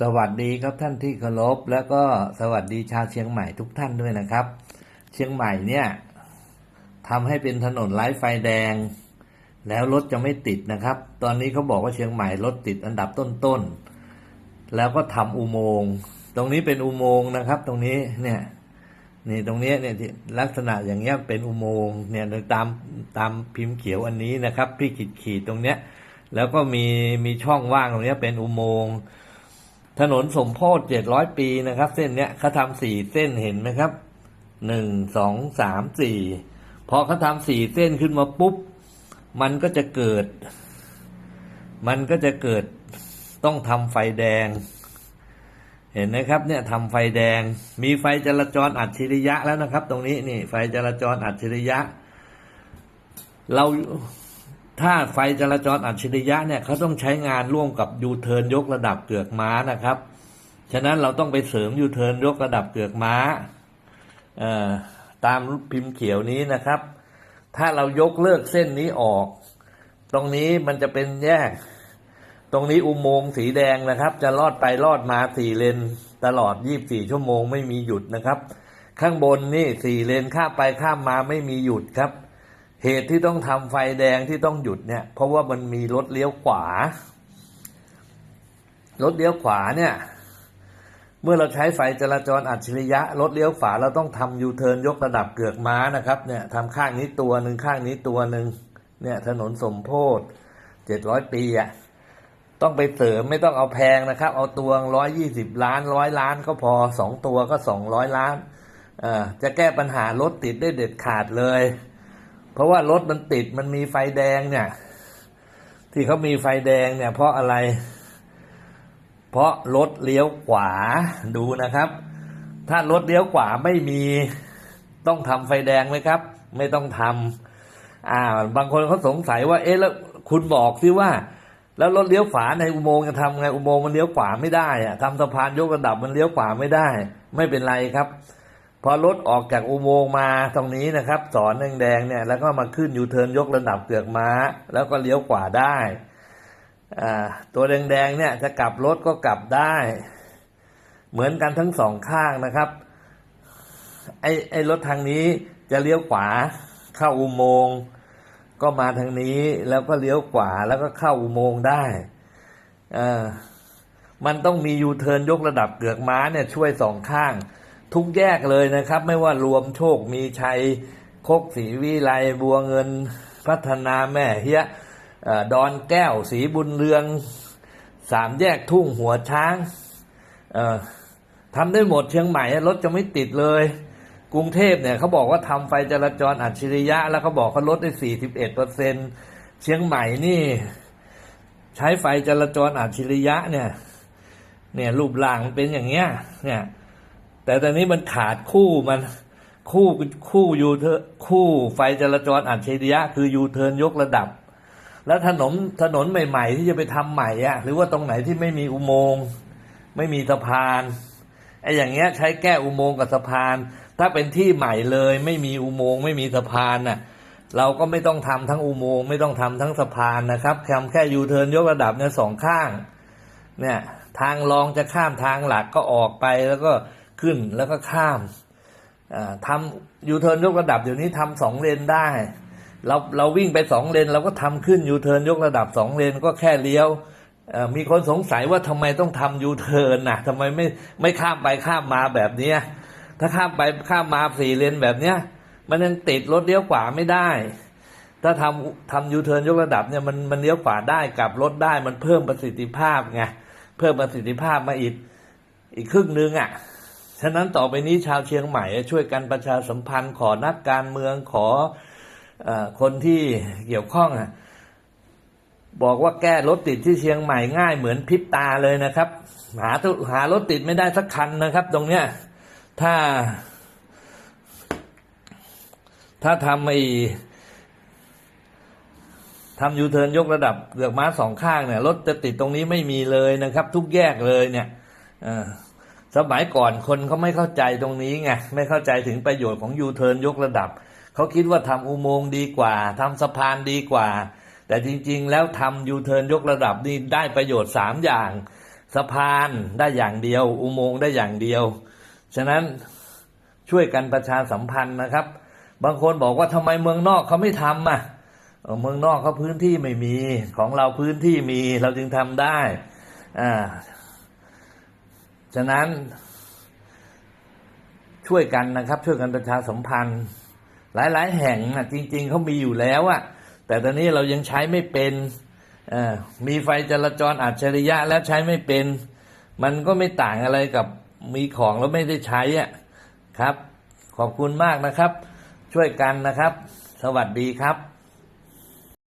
สวัสดีครับท่านที่เคารพแล้วก็สวัสดีชาวเชียงใหม่ทุกท่านด้วยนะครับ เชียงใหม่เนี่ยทำให้เป็นถนนไร้ไฟแดง แล้วรถจะไม่ติดนะครับ ตอนนี้เขาบอกว่าเชียงใหม่รถติดอันดับต้นๆแล้วก็ทำอุโมงค์ตรงนี้เป็นอุโมงค์นะครับ ตรงนี้เนี่ยนี่ตรงนี้เนี่ยลักษณะอย่างเงี้ยเป็นอุโมงค์เนี่ยตามตามพิมพ์เขียวอันนี้นะครับที่ขีดขีดตรงเนี้ยแล้วก็มีมีช่องว่างตรงเนี้ยเป็นอุโมงค์ ถนนสมโพธิเจ็ดร้อยปีนะครับ เส้นเนี้ยเขาทำสี่เส้นเห็นไหมครับหนึ่งสองสามสี่พอเขาทำสี่เส้นขึ้นมาปุ๊บ มันก็จะเกิด มันก็จะเกิดต้องทำไฟแดง เห็นไหมครับเนี่ยทำไฟแดง มีไฟจราจรอัจฉริยะแล้วนะครับ ตรงนี้นี่ไฟจราจรอัจฉริยะ เรา ถ้าไฟจราจรอัจฉริยะเนี่ยเขาต้องใช้งานร่วมกับยูเทิร์นยกระดับเกือกม้านะครับ ฉะนั้นเราต้องไปเสริมยูเทิร์นยกระดับเกือกม้าตามพิมพ์เขียวนี้นะครับ ถ้าเรายกเลิกเส้นนี้ออก ตรงนี้มันจะเป็นแยก ตรงนี้อุโมงค์สีแดงนะครับ จะลอดไปลอดมาสี่เลนตลอด 24 ชั่วโมงไม่มีหยุดนะครับ ข้างบนนี่สี่เลนข้ามไปข้ามมาไม่มีหยุดครับ เหตุที่ต้องทำไฟแดงที่ต้องหยุดเนี่ย เพราะว่ามันมีรถเลี้ยวขวา รถเลี้ยวขวาเนี่ย เมื่อเราใช้ไฟจราจรอัจฉริยะ รถเลี้ยวขวาเราต้องทำยูเทิร์นยกระดับเกือกม้านะครับ เนี่ยทำข้างนี้ตัวหนึ่งข้างนี้ตัวหนึ่งเนี่ยถนนสมโพธเจ็ดร้อยปีอะต้องไปเสริมไม่ต้องเอาแพงนะครับ เอาตัวร้อยยี่สิบล้านร้อยล้านก็พอสองตัวก็สองร้อยล้านอ่อจะแก้ปัญหารถติดได้เด็ดขาดเลย เพราะว่ารถมันติดมันมีไฟแดงเนี่ย ที่เขามีไฟแดงเนี่ย เพราะอะไร เพราะรถเลี้ยวขวาดูนะครับ ถ้ารถเลี้ยวขวาไม่มีต้องทำไฟแดงไหมครับ ไม่ต้องทำอ่า บางคนเขาสงสัยว่า เอ๊ะแล้วคุณบอกสิว่า แล้วรถเลี้ยวขวาในอุโมงค์จะทำไงอุโมงค์มันเลี้ยวขวาไม่ได้อะทำสะพานยกระดับมันเลี้ยวขวาไม่ได้ ไม่เป็นไรครับ พอรถออกจากอุโมงค์มาตรงนี้นะครับ สอนแดงๆเนี่ยแล้วก็มาขึ้นยูเทิร์นยกระดับเกือกม้า แล้วก็เลี้ยวขวาได้ตัวแดงๆเนี่ยจะกลับรถก็กลับได้ เหมือนกันทั้งสองข้างนะครับไอ้ไอ้รถทางนี้จะเลี้ยวขวาเข้าอุโมงค์ก็มาทางนี้แล้วก็เลี้ยวขวาแล้วก็เข้าอุโมงค์ได้อมันต้องมียูเทิร์นยกระดับเกือกม้าเนี่ยช่วยสองข้าง ทุกแยกเลยนะครับ ไม่ว่ารวมโชคมีชัยโคกศรีวิไลบัวเงินพัฒนาแม่เฮียอดอนแก้วศรีบุญเรืองสามแยกทุ่งหัวช้างทำได้หมดเชียงใหม่รถจะไม่ติดเลย กรุงเทพเนี่ยเขาบอกว่าทำไฟจราจรอัจฉริยะ แล้วเขาบอกเขาลดได้สี่สิบเอ็ดเปอร์เซ็นเชียงใหม่นี่ ใช้ไฟจราจรอัจฉริยะเนี่ย เนี่ยรูปร่างมันเป็นอย่างเงี้ย เนี่ย แต่ตอนนี้มันขาดคู่มันคู่คู่ยูเทอคู่ไฟจราจรอัจฉริยะคือยูเทิร์นยกระดับ แล้วถนนถนนใหม่ ๆ ที่จะไปทำใหม่อะหรือว่าตรงไหนที่ไม่มีอุโมงค์ไม่มีสะพานไอ้อย่างเงี้ยใช้แก้อุโมงค์กับสะพาน ถ้าเป็นที่ใหม่เลย ไม่มีอุโมงค์ไม่มีสะพานน่ะเราก็ไม่ต้องทำทั้งอุโมงค์ไม่ต้องทำทั้งสะพานนะครับทำแค่ยูเทิร์นยกระดับเนี่ยสองข้างเนี่ยทางรองจะข้ามทางหลักก็ออกไปแล้วก็ ขึ้นแล้วก็ข้ามทำยูเทิร์นยกระดับเดี๋ยวนี้ทำสองเลนได้ เราเราวิ่งไปสองเลนเราก็ทำขึ้นยูเทิร์นยกระดับสองเลนก็แค่เลี้ยวมีคนสงสัยว่าทำไมต้องทำยูเทิร์นนะทำไมไม่ไม่ข้ามไปข้ามมาแบบนี้ถ้าข้ามไปข้ามมาสี่เลนแบบเนี้ย มันยังติดรถเลี้ยวขวาไม่ได้ ถ้าทำทำยูเทิร์นยกระดับเนี่ยมันมันเลี้ยวขวาได้กลับรถได้มันเพิ่มประสิทธิภาพไงเพิ่มประสิทธิภาพมาอีกอีกครึ่งนึงอะ ฉะนั้นต่อไปนี้ชาวเชียงใหม่ช่วยกันประชาสัมพันธ์ขอนักการเมืองขออคนที่เกี่ยวข้องบอกว่าแก้รถติดที่เชียงใหม่ง่ายเหมือนพริบตาเลยนะครับ หาตุหารถติดไม่ได้สักคันนะครับ ตรงเนี้ยถ้า ถ้าทำไอทำยูเทิร์นยกระดับเกือกม้าสองข้างเนี่ยรถจะติดตรงนี้ไม่มีเลยนะครับ ทุกแยกเลยเนี่ยอ สมัยก่อนคนเขาไม่เข้าใจตรงนี้ไงไม่เข้าใจถึงประโยชน์ของยูเทิร์นยกระดับ เขาคิดว่าทำอุโมงค์ดีกว่าทำสะพานดีกว่า แต่จริงๆ แล้วทำยูเทิร์นยกระดับนี่ได้ประโยชน์สามอย่าง สะพานได้อย่างเดียว อุโมงค์ได้อย่างเดียว ฉะนั้นช่วยกันประชาสัมพันธ์นะครับ บางคนบอกว่าทำไมเมืองนอกเขาไม่ทำอะเออเมืองนอกเขาพื้นที่ไม่มีของเราพื้นที่มีเราจึงทำได้อ่า ฉะนั้นช่วยกันนะครับ ช่วยกันประชาสัมพันธ์ หลาย ๆ แห่งนะจริง ๆเขามีอยู่แล้วอะแต่ตอนนี้เรายังใช้ไม่เป็นมีไฟจราจรอัจฉริยะแล้วใช้ไม่เป็น มันก็ไม่ต่างอะไรกับมีของแล้วไม่ได้ใช้อะครับ ขอบคุณมากนะครับ ช่วยกันนะครับ สวัสดีครับ